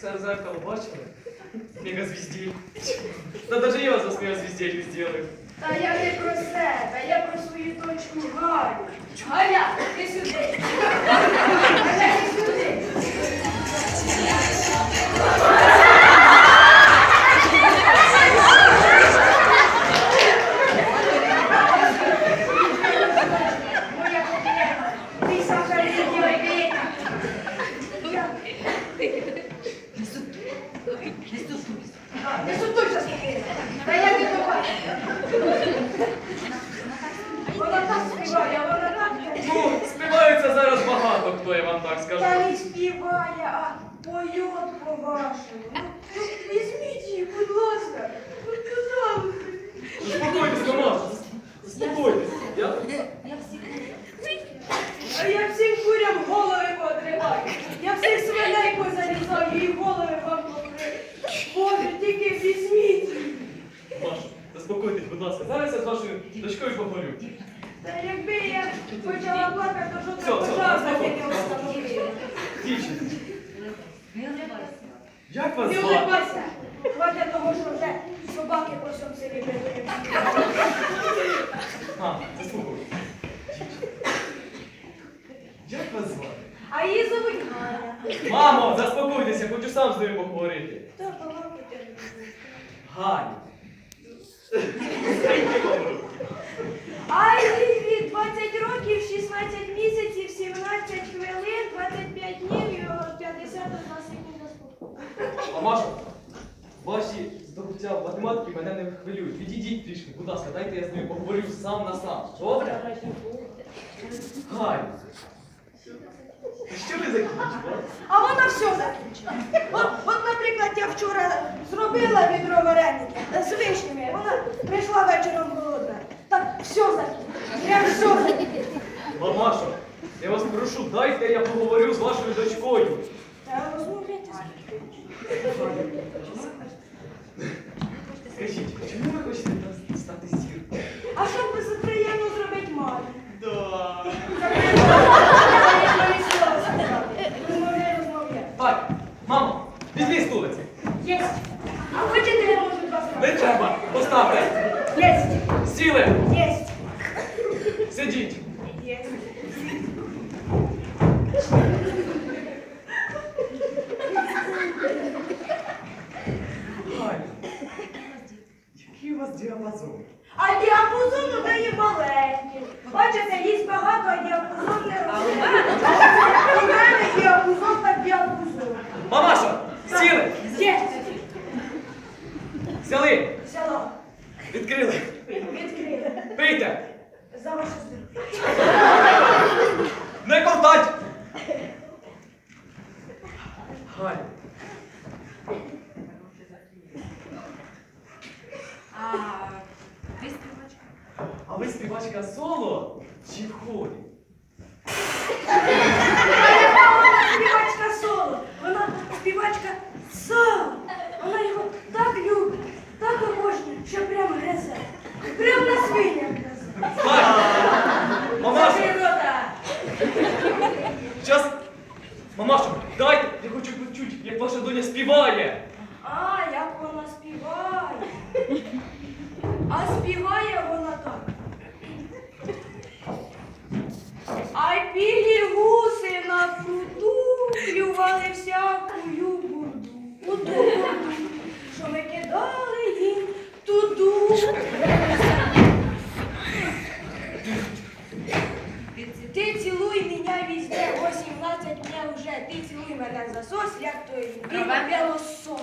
Сарзака бачили? Мега звізділь. Та даже я за свою звізділь сделаю. Та я не про себе, я про свою дочку Галю. Галя, ти сюди. Галя, ти сюди. Та якби я почала плакати, то що це пожар заспокойтесь, таки не встановили. Як вас Не звати? улибайся. Хватить того, що вже собаки по всьому селі прибили. А, заспокойтесь. Як вас звати? А її зовуть Галя. Мамо, заспокойтеся, хочу сам з нею поговорити. Та балакати не буду. Ганя. А від 20 років, 16 місяців, 17 хвилин, 25 днів і 51 секунда спокою. А Маша, ваші здобуття в математики мене не хвилюють. Відійдіть трішки, будь ласка, дайте я з нею поговорю сам на сам. Добре? Ганя. Що ви закінчили? А вона все закінчила. От, от, наприклад, я вчора зробила відро вареників з вишнями. Вона прийшла вечором голодна. Так все закінчила. Я все закінчила. Мамашо, я вас прошу, дайте я поговорю з вашою дочкою. Та розмовляйте Скажіть, чому ви хочете стати зіркою? А щоб ви приємно зробити мамі? Да. Розмовляй, розмовляй. Так, мамо, візьми стулиці. Єсть. А хочете, я можу два Не сказати? треба, поставте. Сіли, Єсть. сидіть. Єсть. Який у вас діапазон? А діапазон у неї маленький. Бачите, їсть багато, а діапазон не росте. У мене діапазон так діапазон. Мамашо, сіли, Єсть. взяли, Взяла. відкрили. Пийте, За ваше здоров'я. не ковтать. Ганя, А ви співачка? а ви співачка соло чи в хорі? Вона співачка соло. Вона співачка соло. Вона його так любить, так обожнює, що прямо гризе. Прямо на свинях гризе. Ганя, мамашо, Закрий рота. Час. Мамашо, дайте, я хочу почути, як ваша доня співає. А, як вона співає. А співає вона так. Ти цілуй мене за сос, як той білосос.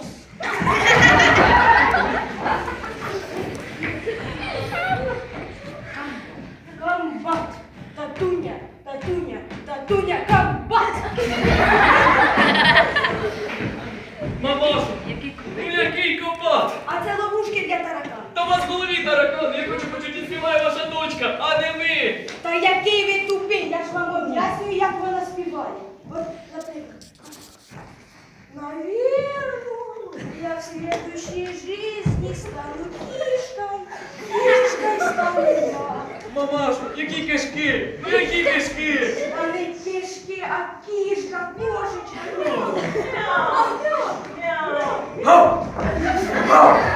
Комбат, татуня, татуня, татуня, комбат. Наверное, я в следующей жизни стану кішкой, кішкой стану я. Мамашу, які кишки? Ну які кишки? А не кишки, а кішка, кошечка. Мяу. Мяу. Мяу. Мяу.